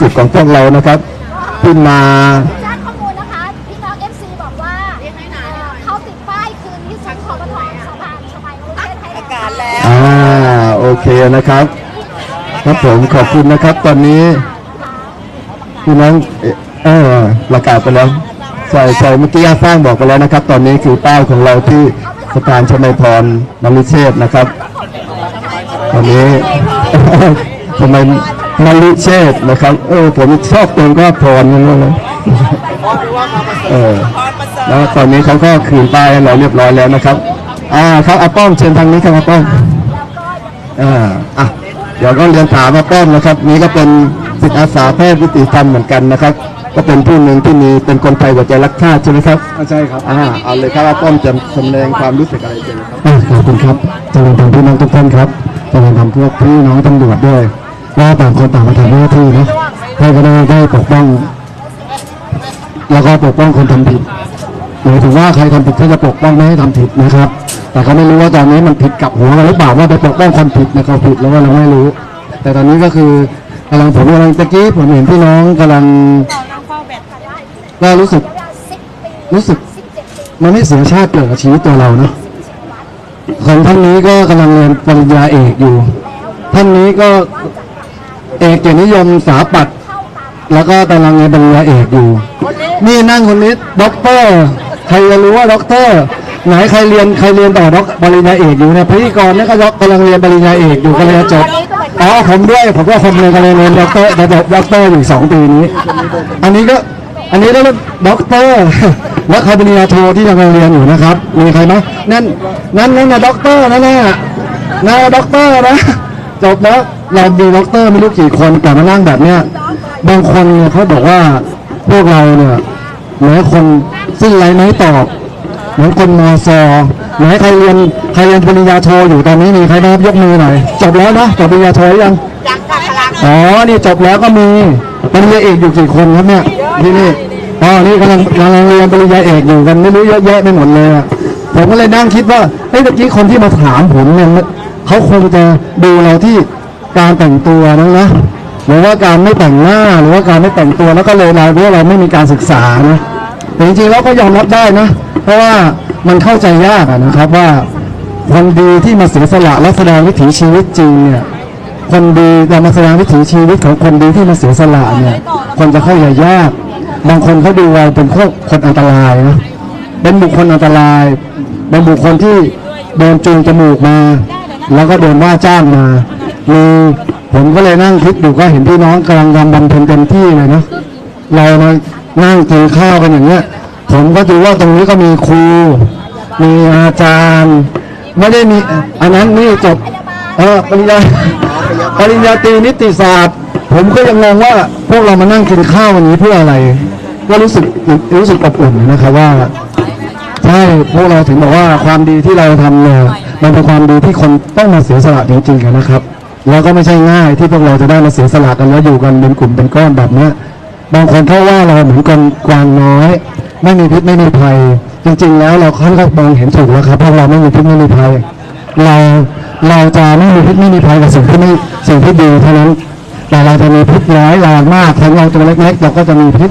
สิทธิ์ของพวกเรานะครับที่มาแจ้งข้อมูลนะคะ พี่น้อง FC บอกว่าเอ่อเขาติดป้ายคืนที่ศูนย์คอปทสะพานสะพานกรุงเทพไทยประกาศแล้วอ่าโอเคนะครับ ครับผมขอบคุณนะครับ ตอนนี้พี่น้องเอ่อเออประกาศไปแล้วใช่ใช่เมื่อกี้อาสร้างบอกไปแล้วนะครับ ตอนนี้คือป้ายของเราที่สะพานชมัยพรนมิเชษฐ์นะครับ ตอนนี้ทำไม มาลิเชษฐ์นะครับ เออผมชอบตรงก็พรนั่นเลยเออแล้วตอนนี้เขาก็คืนป้ายให้เราเรียบร้อยแล้วนะครับ อ่าครับอาป้อมเชิญทางนี้ครับอาป้อมอ่าอะเดี๋ยวก็เรียนถามอาป้อมนะครับ นี่ก็เป็นสิทธิอาสาแพทย์วิติธรรมเหมือนกันนะครับ ก็เป็นผู้หนึ่งที่มีเป็นคนไทยหัวใจรักชาติใช่ไหมครับใช่ครับอ่าเอาเลยครับอาป้อมจะแสดงความรู้สึกอะไรเชิญเลยครับอะขอบคุณครับเจริญธรรมพี่น้องทุกท่านครับเจริญธรรมพวกพี่น้องตำรวจด้วย ว่าต่างคนต่างมาทำหน้าที่นะให้ก็ได้ได้ปกป้อง แล้วก็ปกป้องคนทำผิดหมายถึงว่าใครทำผิดก็จะปกป้องไม่ให้ทำผิดนะครับ แต่ก็ไม่รู้ว่าตอนนี้มันผิดกับหัวเราหรือเปล่าว่าไปปกป้องคนผิดนะเขาผิดแล้วว่าเราไม่รู้ แต่ตอนนี้ก็คือกำลังผมกำลังตะกี้ผมเห็นพี่น้องกำลังก็รู้สึก รู้สึกมันไม่เสียชาติเกิดกับชีวิตตัวเราเนาะคนท่านนี้ก็กำลังเรียนปริญญาเอกอยู่ ท่านนี้ก็ เอกเกียรตินิยมสถาปัตย์แล้วก็กำลังเรียนปริญญาเอกอยู่ นี่นั่งคนนี้ด็อกเตอร์ใครจะรู้ว่าด็อกเตอร์ไหนใครเรียนใครเรียนต่อด็อกปริญญาเอกอยู่เนี่ยพิธีกรนี่ก็ด็อกกำลังเรียนปริญญาเอกอยู่กำลังจะจบอ๋อผมด้วยผมก็คนเรียนกำลังเรียนด็อกเตอร์แต่จบด็อกเตอร์อยู่สองปีนี้ อันนี้ก็อันนี้ก็ด็อกเตอร์และใครปริญญาโทที่กำลังเรียนอยู่นะครับ มีใครไหมนั่นนั่นนั่นนะด็อกเตอร์นั่นน่ะนะด็อกเตอร์นะจบแล้ว เรามีด็อกเตอร์ไม่รู้กี่คนแต่มานั่งแบบเนี้ยบางคนเนี่ยเขาบอกว่าพวกเราเนี่ยเหมือนคนสิ้นไรไม้ตอบเหมือนคนมอซอไหนใครเรียนใครเรียนปริญญาโทอยู่ตอนนี้มีใครบ้างยกมือหน่อยจบแล้วนะจบปริญญาโทหรือยังยังค่ะพลังอ๋อนี่จบแล้วก็มีปริญญาเอกอยู่กี่คนครับเนี่ยที่นี่อ๋อนี่กำลังกำลังเรียนปริญญาเอกอยู่กันไม่รู้เยอะแยะไปหมดเลยอะผมก็เลยนั่งคิดว่าเฮ้ยตะกี้คนที่มาถามผมเนี่ยเขาคงจะดูเราที่ การแต่งตัวนะนะหรือว่าการไม่แต่งหน้าหรือว่าการไม่แต่งตัวแล้วก็เลยเรารู้ว่าเราไม่มีการศึกษานะแต่จริงๆแล้วก็ยอมรับได้นะ เพราะว่ามันเข้าใจยากนะครับว่าคนดีที่มาเสียสละและแสดงวิถีชีวิตจริงเนี่ยคนดีแต่มาแสดงวิถีชีวิตของคนดีที่มาเสียสละเนี่ยคนจะเข้าใจยาก บางคนเขาดูเราเป็นพวกคนอันตรายนะเป็นบุคคลอันตรายเป็นบุคคลที่โดนจูงจมูกมา แล้วก็โดนว่าจ้างมา มีผมก็เลยนั่งคิดดูก็เห็นพี่น้องกำลังทำบำเพ็ญเต็มที่เลยนะเรามานั่งกินข้าวกันอย่างเงี้ยผมก็ดูว่าตรงนี้ก็มีครู มีอาจารย์ ไม่ได้มีอันนั้นนี่จบเออปริญญาปริญญาตรีนิติศาสตร์ ผมก็ยังงงว่าพวกเรามานั่งกินข้าววันนี้เพื่ออะไร ก็รู้สึกรู้สึกอบอุ่นนะครับว่าใช่พวกเราถึงบอกว่าความดีที่เราทำเนี่ยมันเป็นความดีที่คนต้องมาเสียสละจริงๆนะครับ แล้วก็ไม่ใช่ง่ายที่พวกเราจะได้มาเสียสละกันแล้วอยู่กันเป็นกลุ่มเป็นก้อนแบบเนี้ยบางคนเขาว่าเราเหมือนกันกวางน้อย ไม่มีพิษไม่มีภัย จริงๆแล้วเราค่อนข้างมองเห็นถูกแล้วครับพวกเราไม่มีพิษไม่มีภัย เราเราจะไม่มีพิษไม่มีภัยกับสิ่งที่ไม่สิ่งที่ดีเท่านั้น แต่เราจะมีพิษร้ายแรงมากทั้งเราตัวเล็กๆเราก็จะมีพิษ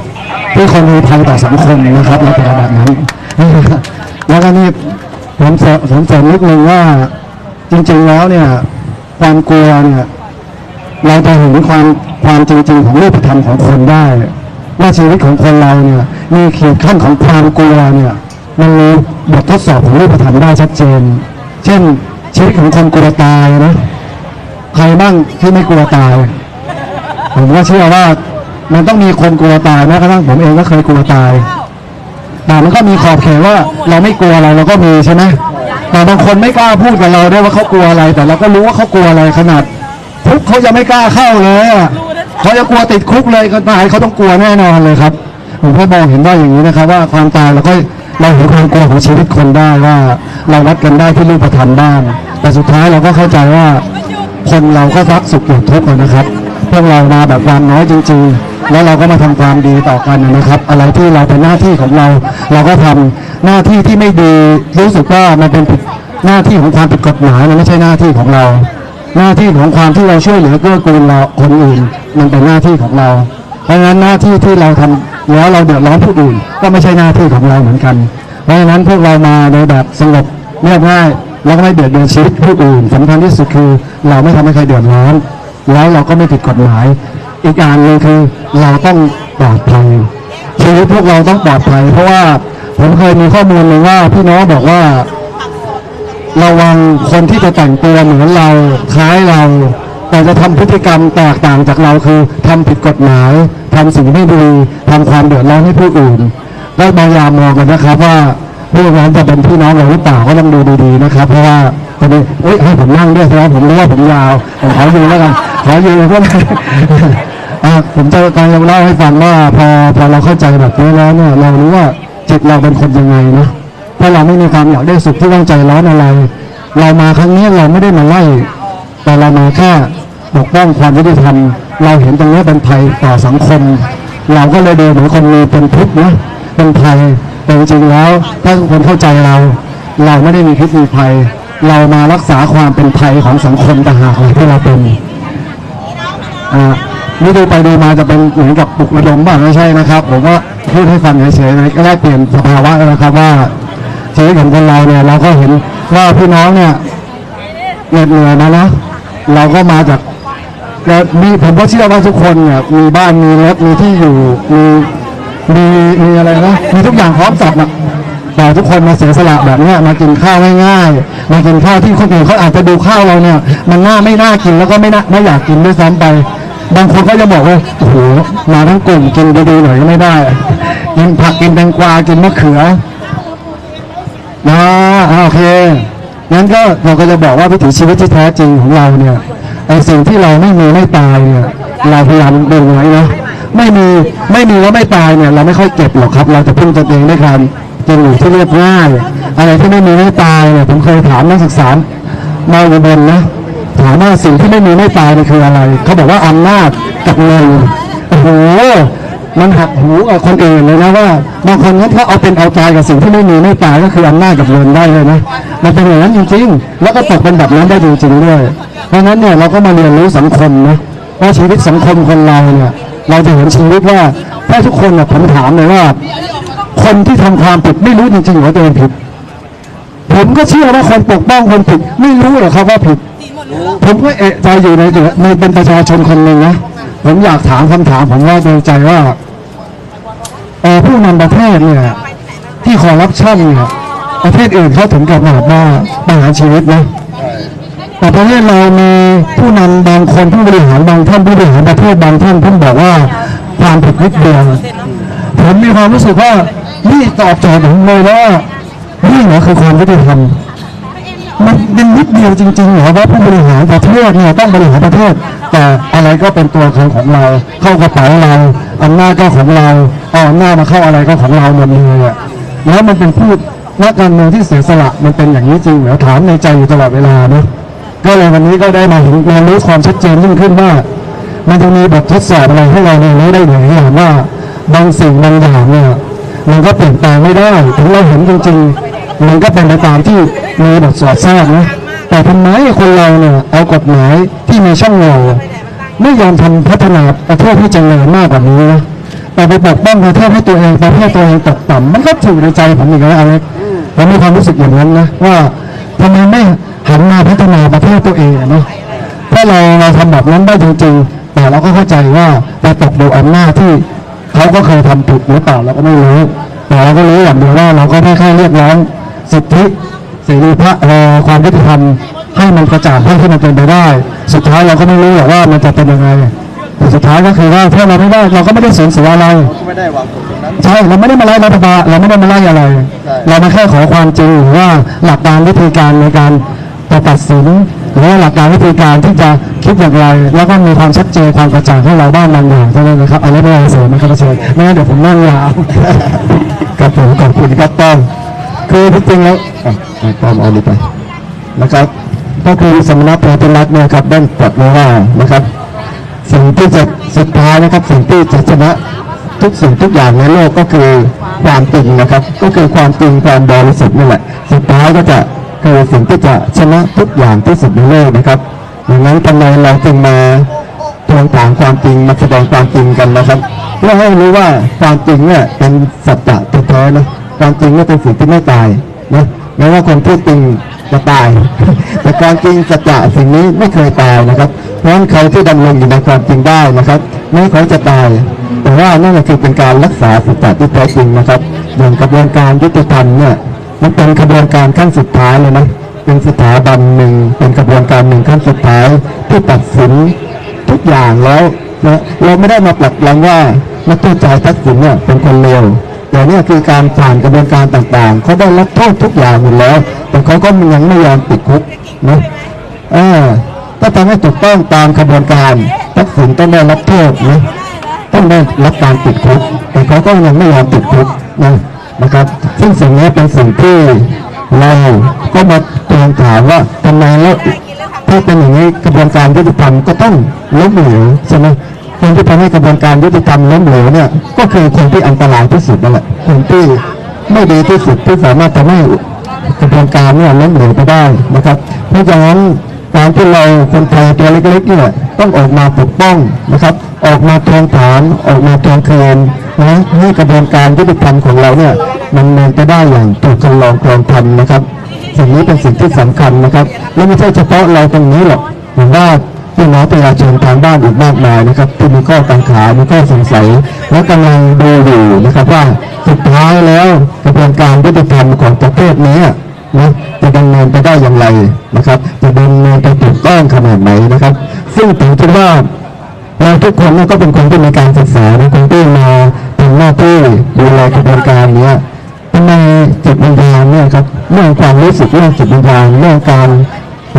ที่คนมีภัยต่อสังคมนะครับในแต่แบบนั้นแล้วก็นี่ผมเสริมผมเสริมนิดนึงว่าจริงๆแล้วเนี่ย ความกลัวเนี่ยเราจะเห็นความความจริงๆของรูปธรรมของคนได้ว่าชีวิตของคนเราเนี่ยมีขีดขั้นของความกลัวเนี่ยมันมีบททดสอบของรูปธรรมได้ชัดเจน เช่นชีวิตของคนกลัวตายนะใครบ้างที่ไม่กลัวตาย ผมก็เชื่อว่ามันต้องมีคนกลัวตายแม้กระทั่งผมเองก็เคยกลัวตายแต่มันก็มีขอบเขตว่าเราไม่กลัวอะไรเราก็มีใช่ไหม แต่บางคนไม่กล้าพูดกับเราด้วยว่าเขากลัวอะไร แต่เราก็รู้ว่าเขากลัวอะไรขนาดคุกเขาจะไม่กล้าเข้าเลยอะเขาจะกลัวติดคุกเลยก็ตายเขาต้องกลัวแน่นอนเลยครับผมก็มองเห็นว่าอย่างนี้นะครับ ว่าความตายเราก็เราเห็นความกลัวของชีวิตคนได้ว่า เราวัดกันได้ที่รูปธรรมบ้างแต่สุดท้ายเราก็เข้าใจว่า คนเราก็รักสุขอยู่ทุกข์นะครับพวกเรามาแบบความน้อยจริง ๆ แล้วเราก็มาทำความดีต่อกันนะครับ อะไรที่เราเป็นหน้าที่ของเรา เราก็ทำหน้าที่ที่ไม่ดีรู้สึกว่ามันเป็นหน้าที่ของความผิดกฎหมายมันไม่ใช่หน้าที่ของเรา หน้าที่ของความที่เราช่วยเหลือเกื้อกูลเราคนอื่น มันเป็นหน้าที่ของเรา เพราะฉะนั้นหน้าที่ที่เราทำแล้วเราเดือดร้อนผู้อื่น ก็ไม่ใช่หน้าที่ของเราเหมือนกัน เพราะฉะนั้นพวกเรามาในแบบสงบเรียบง่ายแล้วก็ไม่เดือดเดือนชีวิตผู้อื่นสำคัญที่สุดคือ เราไม่ทำให้ใครเดือดร้อนแล้วเราก็ไม่ผิดกฎหมาย อีกอย่างหนึ่งคือเราต้องปลอดภัยชีวิตพวกเราต้องปลอดภัย เพราะว่าผมเคยมีข้อมูลหนึ่งว่าพี่น้องบอกว่า ระวังคนที่จะแต่งตัวเหมือนเราคล้ายเรา แต่จะทำพฤติกรรมแตกต่างจากเราคือทำผิดกฎหมายทำสิ่งไม่ดีทำความเดือดร้อนให้ผู้อื่นก็พยายามมองกันนะครับว่าพวกนั้นจะเป็นพี่น้องเราหรือเปล่าก็ต้องดูดีๆนะครับ เพราะว่าตอนนี้เอ้ยให้ผมนั่งด้วยเพราะผมรู้ว่าผมยาวผมขอยืนแล้วกัน ขอยืนเพื่อนอะผมจะกำลังเล่าให้ฟังว่าพอพอเราเข้าใจแบบนี้แล้วเนี่ยเรารู้ว่าจิตเราเป็นคนยังไงนะถ้าเราไม่มีความอยากได้สุขที่ต้งใจร้อนอะไร เรามาครั้งนี้เราไม่ได้มาไล่แต่เรามาแค่ปกป้องความยุติธรรมเราเห็นตรงนี้เป็นภัยต่อสังคม เราก็เลยเดินเหมือนคนมีเป็นพิษนะเป็นภัยแต่จริงๆแล้วถ้าทุกคนเข้าใจเรา เราไม่ได้มีพิษมีภัย เรามารักษาความเป็นภัยของสังคมต่างหากที่เราเป็น นี่ดูไปดูมาจะเป็นเหมือนกับปลุกระดมบ้างไม่ใช่นะครับ ผมก็พูดให้ฟังเฉยๆนะก็ได้เปลี่ยนสภาวะแล้วนะครับว่าชีวิตของคนเราเนี่ยเราก็เห็นว่าพี่น้องเนี่ยเหน็ดเหนื่อยมานะเราก็มาจากแล้วมีผมก็เชื่อว่าทุกคนเนี่ยมีบ้านมีรถมีที่อยู่มีมีมีอะไรนะมีทุกอย่างพร้อมสับนะแต่ทุกคนมาเสียสละแบบนี้มากินข้าวง่ายๆมากินข้าวที่คนอื่นเขาอาจจะดูข้าวเราเนี่ย มันน่าไม่น่ากินแล้วก็ไม่น่าไม่อยากกินด้วยซ้ำไป บางคนก็จะบอกว่าโอ้โหมาทั้งกลุ่มกินดีๆหน่อยก็ไม่ได้กินผักกินแตงกวากินมะเขือนะโอเคงั้นก็เราก็จะบอกว่าวิถีชีวิตที่แท้จริงของเราเนี่ยไอสิ่งที่เราไม่มีไม่ตายเนี่ยเราพยายามดูไว้นะไม่มีไม่มีแล้วไม่ตายเนี่ยเราไม่ค่อยเก็บหรอกครับ เราจะพึ่งตนเองด้วยการกินอยู่ที่เรียบง่ายอะไรที่ไม่มีไม่ตายเนี่ยผมเคยถามนักศึกษามาอุบลนะ ถามว่าสิ่งที่ไม่มีไม่ตายมันคืออะไร เขาบอกว่าอำนาจกับเงินโอ้โหมันหักหูกับคนอื่นเลยนะว่าบางคนนี่ยถ้าเอาเป็นเอาตายกับสิ่งที่ไม่มีไม่ตายก็คืออำนาจกับเงินได้เลยนะมันเป็นอย่างนั้นจริงๆ แล้วก็ตกเป็นแบบนั้นได้จริงๆด้วย เพราะนั้นเนี่ยเราก็มาเรียนรู้สังคมนะว่าชีวิตสังคมคนเราเนี่ยเราจะเห็นชีวิตว่าถ้าทุกคนเนี่ยผมถามเลยว่า คนที่ทำความผิดไม่รู้จริงๆว่าตัวเองผิด ผมก็เชื่อว่าคนปกป้องคนผิดไม่รู้หรอกครับว่าผิด ผมก็เอะใจอยู่ในในเป็นประชาชนคนหนึ่งนะผมอยากถามคำถามผมว่าในใจว่าเออผู้นำประเทศเนี่ยที่คอร์รัปชันเนี่ยประเทศอื่นเขาถึงกับแบบว่าประหารชีวิตนะแต่ประเทศเรามีผู้นำบางคนผู้บริหารบางท่านผู้บริหารประเทศบางท่านท่านบอกว่าความผิดนิดเดียวผมมีความรู้สึกว่านี่ตอบโจทย์ผมเลยว่านี่เหรอคือความยุติธรรม มันเป็นนิดเดียวจริงๆเหรอว่าผู้บริหารประเทศเนี่ยต้องบริหารประเทศ แต่อะไรก็เป็นตัวของของเรา เข้ากระเป๋าเราอำนาจก็ของเราเอาอำนาจมาเข้าอะไรก็ของเราหมดเลยอะแล้วมันเป็นพูดนักการเมืองที่เสียสละมันเป็นอย่างนี้จริงเหรอถามในใจอยู่ตลอดเวลาเนะก็เลยวันนี้ก็ได้มาเห็นเรียนรู้ความชัดเจนยิ่งขึ้นว่า มันจะมีบททดสอบอะไรให้เราเรียนรู้ได้หลายอย่างว่าบางสิ่งบางอย่างเนี่ยมันก็เปลี่ยนแปลงไม่ได้ถึงเราเห็นจริงๆ มันก็เป็นไปตามที่ มีบทสอดแทรกนะแต่ทำไมคนเราเนี่ยเอากฎหมายที่มีช่องโหว่ไม่ยอมทำพัฒนาประเทศให้เจริญมากกว่านี้นะแต่ไปปกป้องประเทศให้ตัวเองประเทศตัวเองตกต่ำมันก็ถูกในใจผมอีกแล้วอเล็กผมมีความรู้สึกอย่างนั้นนะว่าทำไมไม่หันมาพัฒนาประเทศตัวเองเนาะถ้าเราเราทำแบบนั้นได้จริงๆแต่เราก็เข้าใจว่าไปตกอยู่อำนาจที่เขาก็เคยทำผิดหรือเปล่าเราก็ไม่รู้แต่เราก็รู้อย่างเดียวว่าเราก็ได้แค่เรียกร้องสิทธิ เสรีภาพเอ่อความยุติธรรมให้มันกระจ่างให้ที่มันเป็นไปได้ สุดท้ายเราก็ไม่รู้หรอกว่ามันจะเป็นยังไงแต่สุดท้ายก็คือว่าถ้าเราไม่ได้เราก็ไม่ได้สูญเสียอะไรไม่ได้หวังผลตรงนั้นใช่เราไม่ได้มาไล่รัฐบาลเราไม่ได้มาไล่อะไรใช่เรามาแค่ขอความจริงหรือว่าหลักการวิธีการในการจะตัดสินหรือว่าหลักการวิธีการที่จะคิดอย่างไร แล้วก็มีความชัดเจนความกระจ่างให้เราบ้างบางอย่างเท่านั้นนะครับอันนี้ไม่ได้เสริมนะครับเชิญไม่งั้นเดี๋ยวผมนั่งยาวครับผมขอบคุณครับต้อม คือที่จริงแล้วต้อมเอาดีไปนะครับ ก็คือสมณพโพธิลักษ์นี่ยครับได้ตรัสไว้ว่านะครับ สิ่งที่จะสุดท้ายนะครับ สิ่งที่จะชนะทุกสิ่งทุกอย่างในโลกก็คือความจริงนะครับ ก็คือความจริงความบริสุทธิ์นี่แหละ สุดท้ายก็จะคือสิ่งที่จะชนะทุกอย่างที่สุดในโลกนะครับดังนั้นทำไมเราจึงมาทวงถามความจริงมาแสดงความจริงกันนะครับเพื่อให้รู้ว่าความจริงเนี่ยเป็นสัจจะแท้ๆนะ ความจริงเนี่เป็นสิ่งที่ไม่ตายนะแม้ว่าคนพูดจริงจะตาย แต่ความจริงสัจจะสิ่งนี้ไม่เคยตายนะครับ เพราะฉะนั้นใครที่ดำรงอยู่ในความจริงได้นะครับแม้เขาจะตาย แต่ว่านั่นก็คือเป็นการรักษาสัจจะที่แท้จริงนะครับ อย่างกระบวนการยุติธรรมเนี่ยมันเป็นกระบวนการขั้นสุดท้ายเลยนะเป็นสถาบันหนึ่งเป็นกระบวนการหนึ่งขั้นสุดท้ายที่ตัดสินทุกอย่างแล้วนะเราไม่ได้มาปลักปลงว่านักโทษชายทักษิณเนี่ยเป็นคนเลว แต่เนี่ยคือการผ่านกระบวนการต่างๆ เขาได้รับโทษทุกอย่างหมดแล้ว แต่เขาก็ยังไม่ยอมติดคุกนะเออถ้าทำให้ถูกต้องตามกระบวนการทักษิณต้องได้รับโทษนะต้องได้รับการติดคุก แต่เขาก็ยังไม่ยอมติดคุกนะนะครับ ซึ่งสิ่งนี้เป็นสิ่งที่เราก็มาทวงถามว่าทำไมแล้วถ้าเป็นอย่างนี้กระบวนการยุติธรรมก็ต้องล้มเหลวใช่ไหม คนที่ทำให้กระบวนการยุติธรรมล้มเหลวเนี่ย ก็คือคนที่อันตรายที่สุดนั่นแหละคนที่ไม่ดีที่สุดที่สามารถทำให้กระบวนการเนี่ยล้มเหลวไปได้นะครับ เพราะฉะนั้นการที่เราคนไทยตัวเล็กๆเนี่ยต้องออกมาปกป้องนะครับ ออกมาทวงถามออกมาทวงคืนนะให้กระบวนการยุติธรรมของเราเนี่ยมันเดินไปได้อย่างถูกคันลองครองธรรมนะครับ สิ่งนี้เป็นสิ่งที่สำคัญนะครับ และไม่ใช่เฉพาะเราตรงนี้หรอกผมว่า พี่น้องประชาชนทางบ้านอีกมากมายนะครับที่มีข้อกังขามีข้อสงสัย และกำลังดูอยู่นะครับว่าสุดท้ายแล้วกระบวนการยุติธรรมของประเทศนี้นะจะดำเนินไปได้อย่างไรนะครับจะดำเนินไปถูกต้องขนาดไหนนะครับ ซึ่งผมคิดว่าเราทุกคนเนี่ยก็เป็นคนที่มีการศึกษาเป็นคนที่มาทำหน้าที่ดูแลกระบวนการนี้ทำไมจิตวิญญาณเนี่ยครับเรื่องความรู้สึกเรื่องจิตวิญญาณเรื่องการ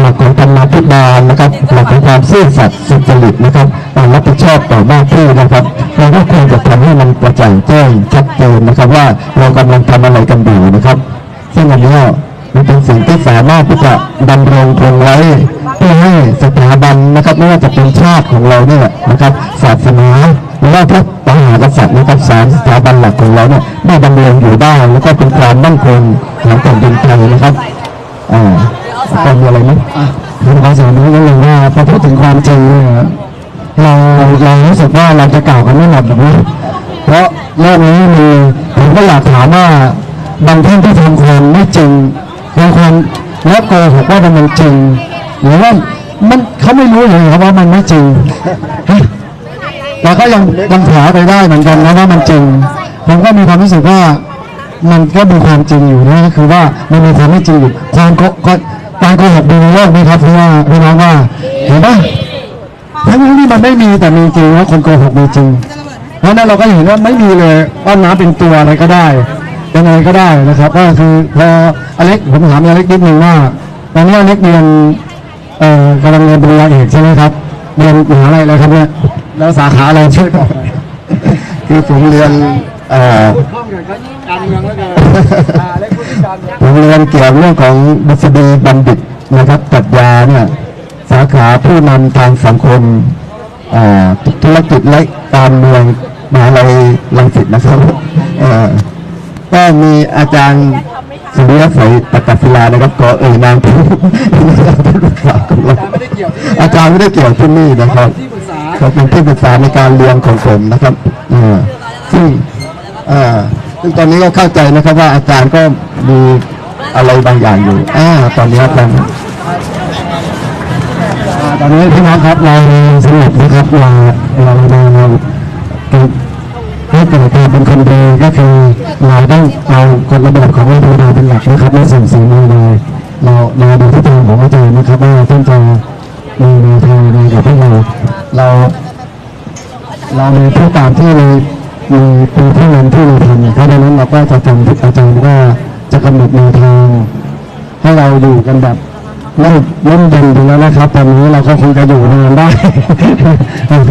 หลักของธรรมาภิบาลนะครับหลักของความซื่อสัตย์สุจริตนะครับการรับผิดชอบต่อหน้าที่นะครับเราก็ควรจะทำให้มันกระจ่างแจ้งชัดเจนนะครับว่าเรากำลังทำอะไรกันอยู่นะครับ ซึ่งอันนี้มันเป็นสิ่งที่สามารถที่จะดำรงคงไว้เพื่อให้สถาบันนะครับไม่ว่าจะเป็นชาติของเราเนี่ยนะครับศาสนาหรือว่าพระมหากษัตริย์นะครับสามสถาบันหลักของเราเนี่ยได้ดำรงอยู่ได้แล้วก็เป็นความมั่นคงของแผ่นดินไทยนะครับอ่า ต้องมีอะไรไหมผมขอเสริมนิดนึงว่าพอพูดถึงความจริงเนี่ยเราเรารู้สึกว่าเราจะกล่าวกันไม่หมดแบบนี้เพราะโลกนี้มีผมก็อยากถามว่าบางท่านที่ทำความไม่จริงบางคนแล้วโกหกว่ามันเป็นจริงหรือว่ามันเขาไม่รู้เลยครับว่ามันไม่จริงแต่ก็ยังยังถาไปได้เหมือนกันนะว่ามันจริง ผมก็มีความรู้สึกว่ามันก็มีความจริงอยู่นะก็คือว่ามันมีความไม่จริงอยู่ความโก การโกหกมีในโลกนี้ครับพี่ว่าพี่น้องว่าเห็นปะทั้งที่มันไม่มีแต่มีจริงว่าคนโกหกมีจริง เพราะนั้นเราก็เห็นว่าไม่มีเลยว่าน้ำเป็นตัวอะไรก็ได้เป็นอะไรก็ได้นะครับ ก็คือพออเล็กผมถามอเล็กนิดนึงว่าตอนนี้อเล็กเรียนเอ่อกำลังเรียนปริญญาเอกใช่ไหมครับเรียนมหาลัยอะไรครับเนี่ยแล้วสาขาอะไรช่วยบอกคือผมเรียน เอ่อผมเรียนเกี่ยวกับเรื่องของดุษฎีบัณฑิตนะครับปรัชญาเนี่ยสาขาผู้นำทางสังคมอ่าธุรกิจและการเมืองมหาลัยรังสิตนะครับเอ่อก็มีอาจารย์สุริยะใสตะกัศิลานะครับขอเอ่ยนามผู้ลูกสาวของเราอาจารย์ไม่ได้เกี่ยวที่นี่นะครับเขาเป็นที่ปรึกษาในการเรียนของผมนะครับอ่าซึ่ง อ่าซึ่งตอนนี้ก็เข้าใจนะครับว่าอาจารย์ก็มีอะไรบางอย่างอยู่อ่าตอนนี้อาจารย์ตอนนี้พี่น้องครับเราสรุปนะครับเราเราเราเราให้เกิดการเป็นคนดีก็คือเราต้องเอากฎระเบียบของโรงพยาบาลเป็นหลักนะครับไม่ส่งเสียงมาเลยเราเราดูที่ทางของอาจารย์นะครับว่าท่านจะมีแนวทางยังไงกับพวกเราเราเรามีผู้ตามที่ มีมีปีที่นั้นที่เราทำเพราะฉะนั้นเราก็จะทำที่อาจารย์ว่าจะกำหนดแนวทาง ให้เราอยู่กันแบบร่มเริ่มเย็นไปแล้วนะครับ ตอนนี้เราก็คงจะอยู่นานได้โอเค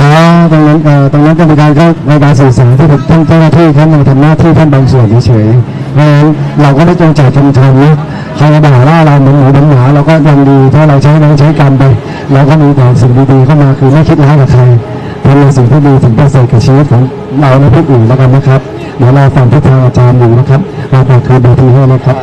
อ๋อตรงนั้นเอ่อตรงนั้นเป็นการเข้าในการสื่อสารที่ท่านเจ้าหน้าที่เขานมาทำหน้าที่ท่านบางส่วนเฉยๆเพราะฉะนั้นเราก็ได้จงใจชุมชนนะ ใครด่าว่าเราเหมือนหมูเหมือนหมาเราก็ยังดีถ้าเราใช้น้ใช้กรรมไปเราก็มีแต่สิ่งดีๆเข้ามาคือไม่คิดร้ายกับใครทำในสิ่งที่ดีถึงประเสริฐกับชีวิตของเราและผู้อื่นแล้วกันนะครับเดี๋ยวเราฟังที่ทางอาจารย์อยู่นะครับเราฝากคืนเบอร์ทีให้นะครับ